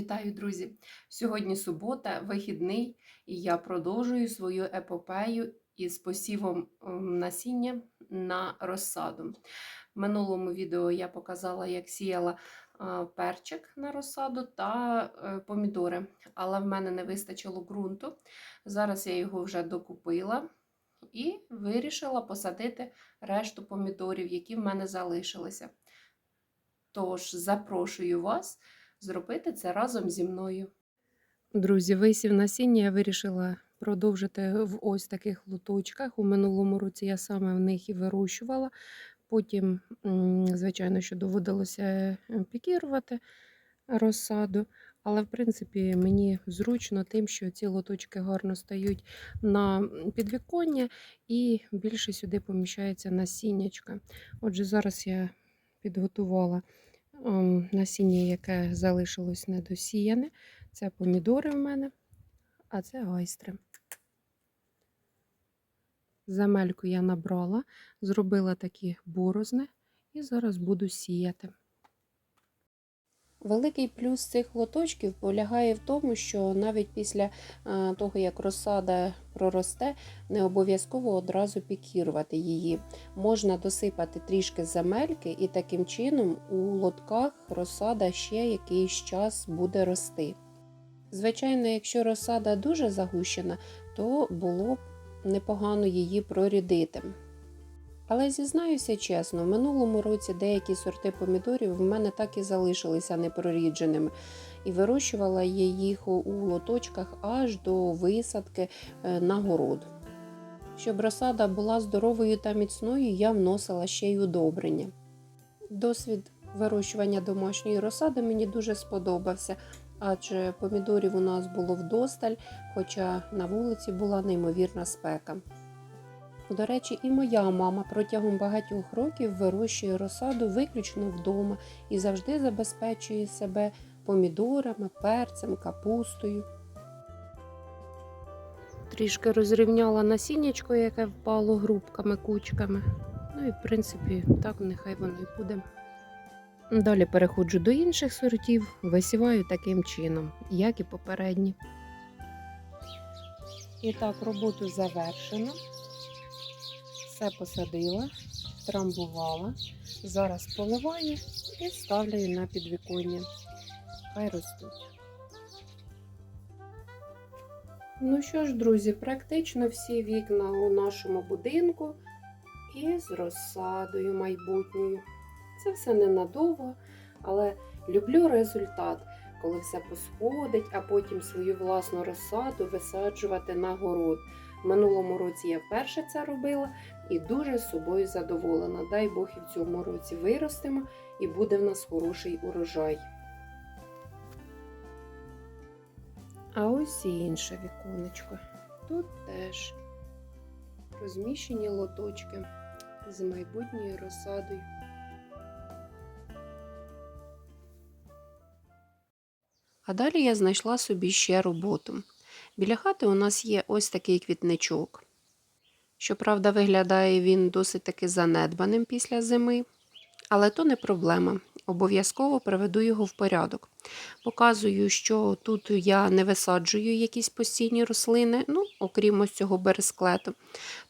Вітаю, друзі! Сьогодні субота, вихідний, і я продовжую свою епопею із посівом ем, насіння на розсаду. В минулому відео я показала, як сіяла е, перчик на розсаду та е, помідори, але в мене не вистачило ґрунту. Зараз я його вже докупила і вирішила посадити решту помідорів, які в мене залишилися. Тож запрошую вас зробити це разом зі мною. Друзі, висів насіння я вирішила продовжити в ось таких лоточках. У минулому році я саме в них і вирощувала. Потім, звичайно, що доводилося е, пікірувати розсаду. Але, в принципі, мені зручно тим, що ці лоточки гарно стають на підвіконня і більше сюди поміщається насіннячка. Отже, зараз я підготувала насіння, яке залишилось недосіяне. Це помідори в мене, а це гайстри. Земельку я набрала, зробила такі борозни і зараз буду сіяти. Великий плюс цих лоточків полягає в тому, що навіть після е, того, як розсада проросте, не обов'язково одразу пікірувати її. Можна досипати трішки земельки, і таким чином у лотках розсада ще якийсь час буде рости. Звичайно, якщо розсада дуже загущена, то було б непогано її прорядити. Але зізнаюся чесно, в минулому році деякі сорти помідорів в мене так і залишилися непрорідженими, і вирощувала я їх у лоточках аж до висадки е, на город. Щоб розсада була здоровою та міцною, я вносила ще й удобрення. Досвід вирощування домашньої розсади мені дуже сподобався, адже помідорів у нас було вдосталь, хоча на вулиці була неймовірна спека. До речі, і моя мама протягом багатьох років вирощує розсаду виключно вдома і завжди забезпечує себе помідорами, перцем, капустою. Трішки розрівняла насіннячко, яке впало грубками, кучками. Ну і, в принципі, так нехай воно і буде. Далі переходжу до інших сортів, висіваю таким чином, як і попередні. І так, роботу завершено. Все посадила, трамбувала. Зараз поливаю і ставлю на підвіконня. Хай ростуть. Ну що ж, друзі, практично всі вікна у нашому будинку із розсадою майбутньою. Це все ненадовго, але люблю результат, коли все посходить, а потім свою власну розсаду висаджувати на город. Минулому році я вперше це робила і дуже з собою задоволена. Дай Бог і в цьому році виростемо і буде в нас хороший урожай. А ось і інше віконечко. Тут теж розміщені лоточки з майбутньою розсадою. А далі я знайшла собі ще роботу. Біля хати у нас є ось такий квітничок. Щоправда, виглядає він досить таки занедбаним після зими, але то не проблема. Обов'язково приведу його в порядок. Показую, що тут я не висаджую якісь постійні рослини, ну, окрім ось цього бересклету,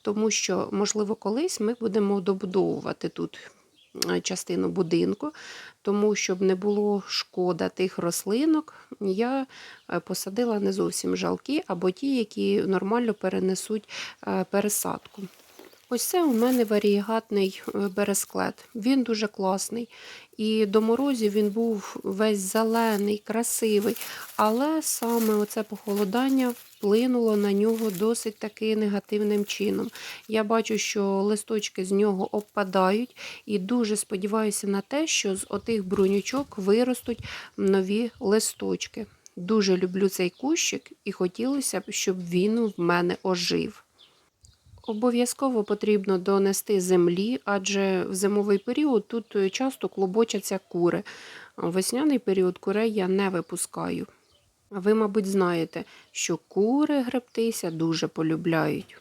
тому що, можливо, колись ми будемо добудовувати тут частину будинку, тому щоб не було шкода тих рослинок, я е, посадила не зовсім жалкі, або ті, які нормально перенесуть е, пересадку. Ось це у мене варієгатний е, бересклет. Він дуже класний. І до морозів він був весь зелений, красивий, але саме оце похолодання вплинуло на нього досить таки негативним чином. Я бачу, що листочки з нього обпадають, і дуже сподіваюся на те, що з отих брунючок виростуть нові листочки. Дуже люблю цей кущик і хотілося б, щоб він в мене ожив. Обов'язково потрібно донести землі, адже в зимовий період тут часто клубочаться кури. Весняний період курей я не випускаю. Ви, мабуть, знаєте, що кури гребтися дуже полюбляють.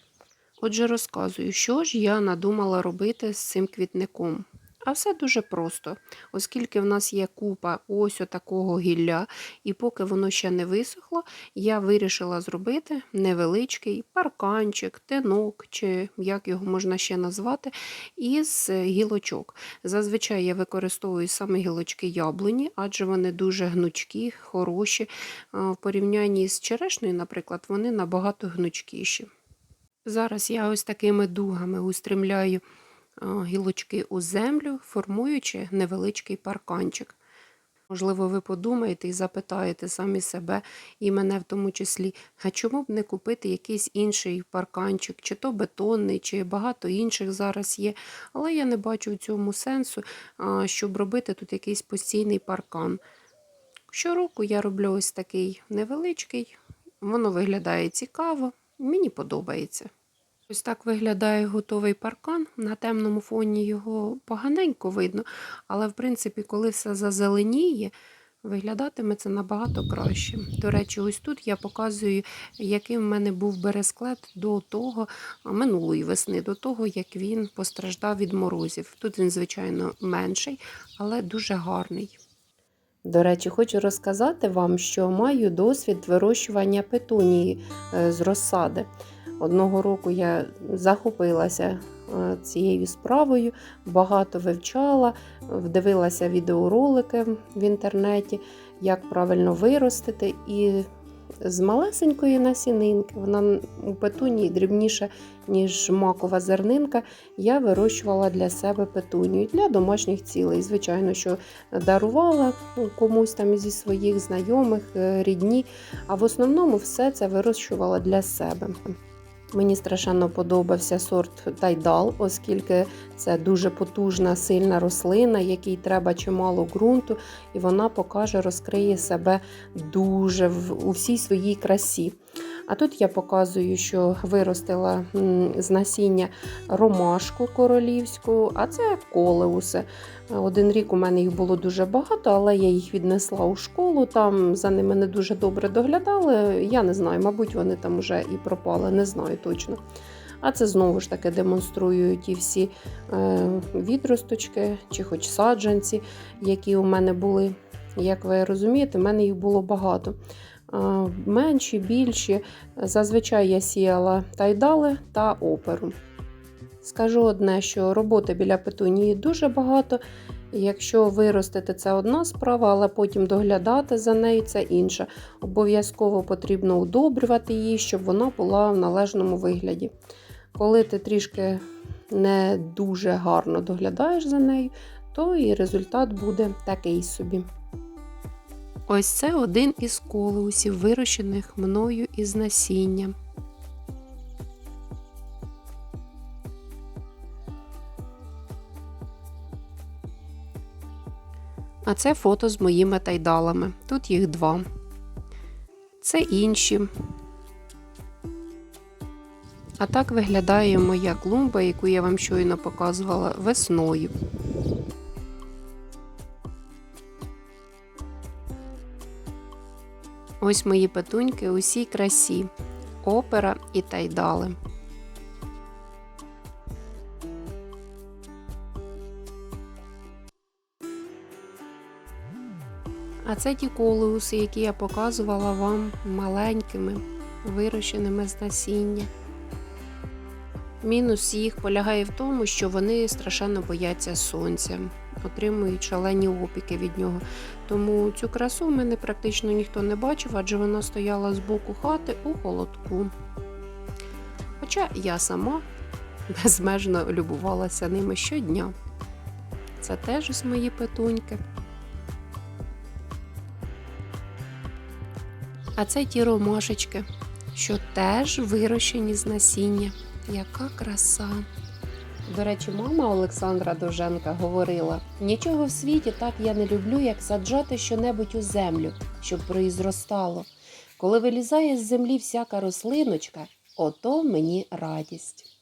Отже, розказую, що ж я надумала робити з цим квітником. А все дуже просто, оскільки в нас є купа ось такого гілля, і поки воно ще не висохло, я вирішила зробити невеличкий парканчик, тинок, чи як його можна ще назвати, із гілочок. Зазвичай я використовую саме гілочки яблуні, адже вони дуже гнучкі, хороші. В порівнянні з черешнею, наприклад, вони набагато гнучкіші. Зараз я ось такими дугами устремляю а, гілочки у землю, формуючи невеличкий парканчик. Можливо, ви подумаєте і запитаєте самі себе, і мене в тому числі, а чому б не купити якийсь інший парканчик, чи то бетонний, чи багато інших зараз є. Але я не бачу в цьому сенсу, щоб робити тут якийсь постійний паркан. Щороку я роблю ось такий невеличкий, воно виглядає цікаво, мені подобається. Ось так виглядає готовий паркан. На темному фоні його поганенько видно, але в принципі, коли все зазеленіє, виглядатиме це набагато краще. До речі, ось тут я показую, яким в мене був бересклет до того, минулої весни, до того, як він постраждав від морозів. Тут він, звичайно, менший, але дуже гарний. До речі, хочу розказати вам, що маю досвід вирощування петунії е, з розсади. Одного року я захопилася е, цією справою, багато вивчала, вдивилася відеоролики в інтернеті, як правильно виростити. І з малесенької насінинки, вона у петунії дрібніша, ніж макова зернинка, я вирощувала для себе петунію для домашніх цілей. Звичайно, що дарувала комусь там зі своїх знайомих, е, рідні, а в основному все це вирощувала для себе. Мені страшенно подобався сорт тайдал, оскільки це дуже потужна, сильна рослина, якій треба чимало ґрунту, і вона покаже, розкриє себе дуже в, у всій своїй красі. А тут я показую, що виростила з насіння ромашку королівську, а це колеуси. Один рік у мене їх було дуже багато, але я їх віднесла у школу. Там за ними не дуже добре доглядали. Я не знаю, мабуть, вони там вже і пропали, не знаю точно. А це знову ж таки демонструю ті всі е, відросточки чи хоч саджанці, які у мене були. Як ви розумієте, в мене їх було багато. Е, менші, більші. Зазвичай я сіяла тайдали та оперу. Скажу одне, що роботи біля петунії дуже багато. Якщо виростити це одна справа, але потім доглядати за нею це інша. Обов'язково потрібно удобрювати її, щоб вона була в належному вигляді. Коли ти трішки не дуже гарно доглядаєш за нею, то і результат буде такий собі. Ось це один із колеусів, вирощених мною із насіння. А це фото з моїми тайдалами. Тут їх два. Це інші. А так виглядає моя клумба, яку я вам щойно показувала весною. Ось мої петуньки усій красі, опера і тайдали. А це ті колеуси, які я показувала вам маленькими, вирощеними з насіння. Мінус їх полягає в тому, що вони страшенно бояться сонця, отримують шалені опіки від нього. Тому цю красу в мене практично ніхто не бачив, адже вона стояла з боку хати у холодку. Хоча я сама безмежно любувалася ними щодня. Це теж ось мої петуньки. А це ті ромашечки, що теж вирощені з насіння. Яка краса! До речі, мама Олександра Довженка говорила: нічого в світі так я не люблю, як саджати щонебудь у землю, щоб произростало. Коли вилізає з землі всяка рослиночка, ото мені радість.